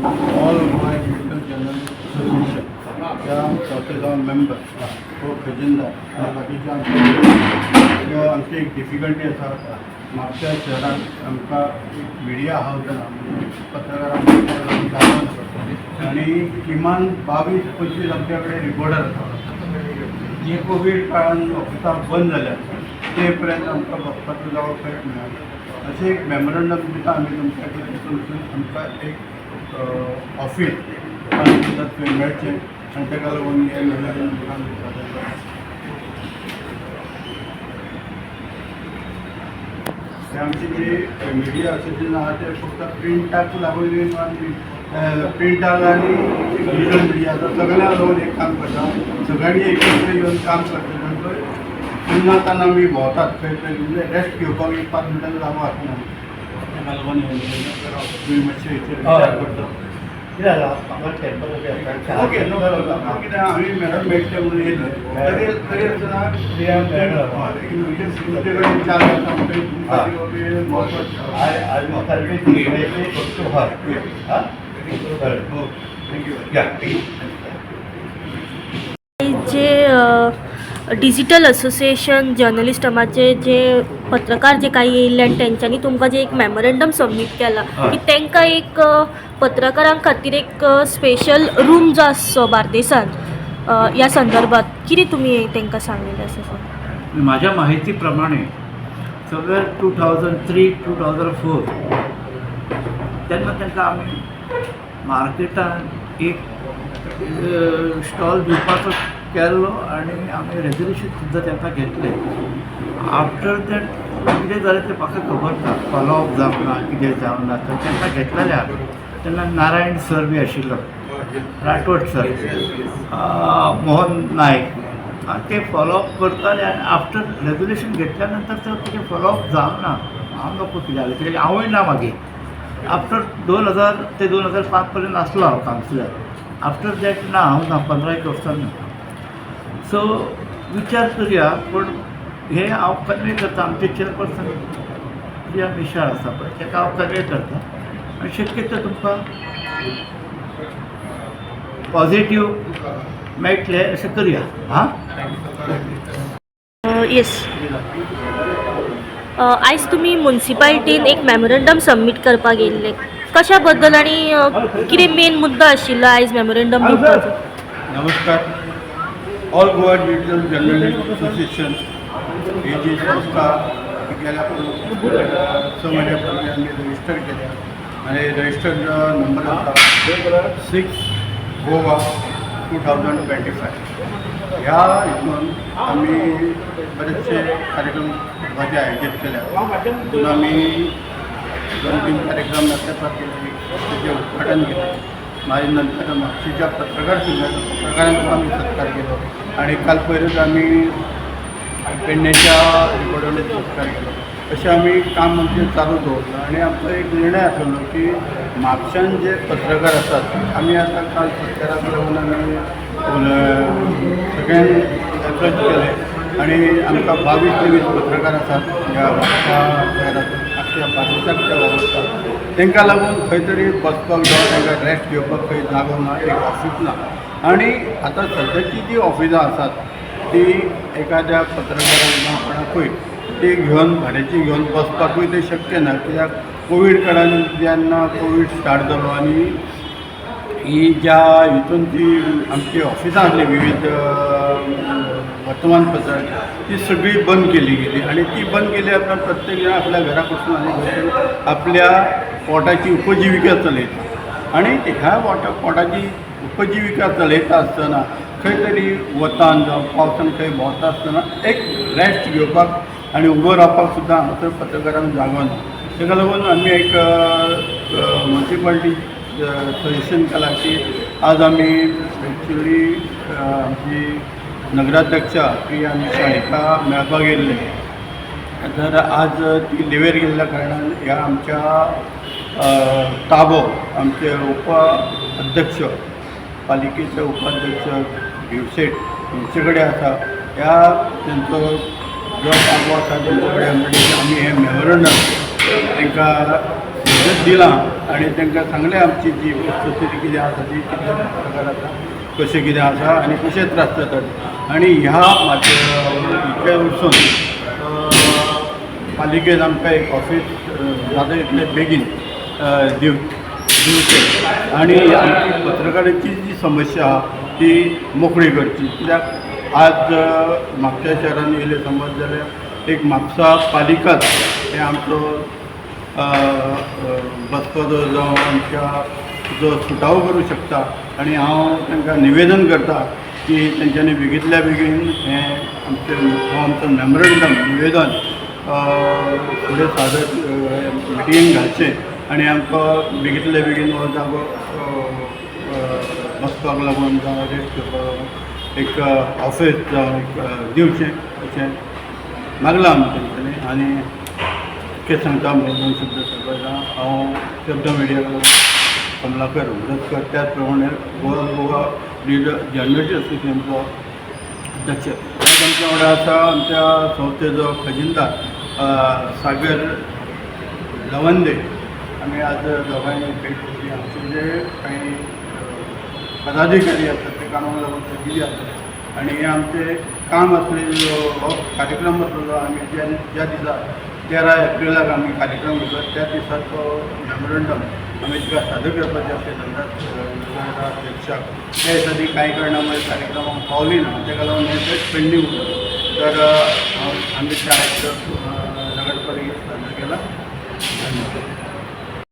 All my political journalists association या संस्थेचा member हो खजिनदार आनी बाकीचे आमचे किंवा आमची एक डिफिकल्टी आसा म्हापशा शहरात आमकां एक मिडिया हावज ना पत्रकारांक आणि किमान बावीस पंचवीस आमच्या कडेन रिपोर्टर आसा जे कोवीड काळान ऑफिसां बंद जाल्या ते पर्यंत आमकां वचपाचो जागो खंयच मेळना अशें एक मेमोरंडम दिता आमी तुमच्या कडेन आमकां एक ऑफिस सुद्दां थंय मेळचें आनी ताका लागून हे मेमोरंडम हे आमची जी मिडिया असोसिएशन आहा ते फक्त प्रिंटाक लागून आमी प्रिंटाक आनी डिजिटल मिडिया आसा सगळ्यांक लागून एक काम करता सगळ्यांनी एकत्र येवन काम करता नंतर पुन्हा आमी भोंवतात खंय खंय रेस्ट घेवपाक एक पांच मिनटां जागो आसना ताका लागून हे तुमी मातशें हेचेर विचार करता डिजिटल असोसिएशन जर्नलिस्टमाचे जे पत्रकार जे काही येयल्ले आनी तेंच्यांनी तुमकां जे एक मेमोरंडम सबमीट केला. की तांकां एक पत्रकारां खातीर एक स्पेशल रूम जो आसचो बार्देसान अ, ह्या संदर्भात कितें तुमी तांकां सांगलेलें आसा सर माझ्या माहितीप्रमाणे सगळ्या two thousand three two thousand four तेन्ना तांकां आमी मार्केटान एक स्टॉल दिवपाचो केल्लो आनी आमी रेजल्युशन सुद्दां तेन्ना घेतलें. आफ्टर दॅट कितें जालें तें म्हाका खबर ना फॉलोअप जावंक ना कितें जावंक ना. तर तांकां घेतलेलें हांवें तेन्ना नारायण सर बी आशिल्लो राठोड सर मोहन नायक ते फॉलोअप करताले आनी आफ्टर रेजोल्युशन घेतल्या नंतर तर तेजें फॉलोअप जावं ना. हांव नको कितें जालें कित्याक हांवूय ना मागीर आफ्टर दोन हजार ते दोन हजार पांच पर्यंत आसलो हांव कावन्सिलर आफ्टर दॅट ना हांव ना पंदरा एक वर्सां ना सो विचार करया पूण हे हांव कन्वे करता आमचे चेअरपर्सन प्रिया मिशाळ आसा पळय ताका हांव कन्वे करता आनी शक्य तर तुमकां पॉझिटीव मेळटलें अशें करया. हां? येस आयज तुमी मुन्सिपालिटीन एक मेमोरंडम सबमीट करपाक येयल्ले कशा बद्दल आनी कितें मेन मुद्दो आशिल्लो आयज मेमोरंडम दिवपाचो नमस्कार. All Goa digital journalist association ही जी संस्था गेल्या स महिन्यापूर्वी आम्ही रजिस्टर केल्या. आणि रजिस्टरचा नंबर होता six Goa two thousand twenty five ह्या हितून आम्ही बरेचसे कार्यक्रम माझे आयोजित केल्या. तिथून आम्ही दोन तीन कार्यक्रम नंतर केले त्याचे उद्घाटन केले. माझ्या नंतर मागशीच्या पत्रकार संघाचा पत्रकारांचा आम्ही सत्कार केलो. आणि काल पहिलेच आम्ही पेडण्याच्या रिपोर्टरने सत्कार केलो. असे आमी काम म्हणजे चालू दवरलं आणि आमचो एक निर्णय आसलो की म्हापशान जे पत्रकार आसात आमी आतां काल सत्काराक लागून आमी सगळ्यांनी सगळ्यांक केले आणि आमकां बावीस तेवीस पत्रकार आसात ह्या म्हापशा त्या बाकीच्या ते तांकां लागून खंय तरी बसपाक जावं तांकां रेस्ट घेवपाक खंय जागो ना एक ऑफीस ना आणि आता सध्याची जी ऑफिसां आसात ती एखाद्या पत्रकारांना कोणाकूय ती घेवन भाड्याची घेवन बसपाकूय ते शक्य ना कित्याक कोवीड काळान जेन्ना कोवीड स्टार्ट जालो आनी ही ज्या इथून जी आमची ऑफिसां आसली विविध वर्तमानपत्रां ती सगळी बंद केली गेली आणि ती बंद केली आपल्या प्रत्येक जण आपल्या घरा बसून आणि आपल्या पोटाची उपजिविका चलयता आणि ह्या पोटा पोटाची उपजिविका चलयता आसतना खंय तरी वतान जावं पावसान खंय भोंवता आसतना एक रेस्ट घेवपाक आनी उबो रावपाक सुद्दां हांगासर पत्रकारांक जागो ना ताका लागून आमी एक म्युन्सिपाल्टी सजेशन कलाची की आज आमी ॲक्च्युली आमची नगराध्यक्षा प्रिया मिसाळ हिका मेळपाक येयल्ले तर आज ती लिवेर गेल्ल्या कारणान ह्या आमच्या ताबो आमचे उपाध्यक्ष पालिकेचे उपाध्यक्ष भिवसेट हेंचे कडेन आसा ह्या तेंचो जो ताबो आसा तेंचे कडेन आमी हे मेमोरंडम तांकां स्वागत दिलां आनी तांकां सांगलें आमची जी वस्तुस्थिती कितें आसा ती कितें प्रकार आसा कशें कितें आसा आनी कशे त्रास जातात आनी ह्या म्हाज्या इतले वचून पालिकेन आमकां एक ऑफीस जाता इतले बेगीन दिव दिवचें आनी आमची पत्रकारांची जी समस्या आहा ती मोकळी करची कित्याक आज अ, म्हापशा शहरान येयले समज जाल्यार एक म्हापसा पालिकाच हे आमचो बसपाचो जावं आमच्या जो सुटावो करूं शकता आनी हांव तांकां निवेदन करता की तेंच्यांनी बेगींतल्या बेगीन हें आमचें हो आमचो मेमोरंडम निवेदन फुडें सादर मिटींग घालचें आनी आमकां बेगींतल्या बेगीन हो जागो बसपाक लागून जावं रेस्ट करपाक लागून एक ऑफीस जावं एक दिवचें अशें मागलां आमी तेंच्यांनी आनी इतकें सांगता म्हणून दोन शब्द सांगता हांव शब्द मिडिया कमलाकर उदतकर त्याच प्रमाणे गोवा गोवा लिडर जर्नलिस्ट असोसिएशनचो अध्यक्ष. आज आमच्या वांगडा आसा आमच्या संस्थेचो खजिनदार सागर लवंदे. आमी आज दोगांयनी भेट घेतली. आमचे जे काही पदाधिकारी आसात ते कामाक लागून दिली आसात आनी हे आमचे काम आसलेलो हो कार्यक्रम आसलेलो आमी ज्या ज्या दिसा तेरा एप्रिलाक आमी कार्यक्रम घेतो त्या दिसाचो मेमोरंडम आमी तिका सादर करपाचें आसले नंदा अध्यक्षाक त्या दिसा ती कांय कारणामुळे कार्यक्रमाक पावली ना ताका लागून हें तेच पेंडींग उरलें तर अ, हांव- आमी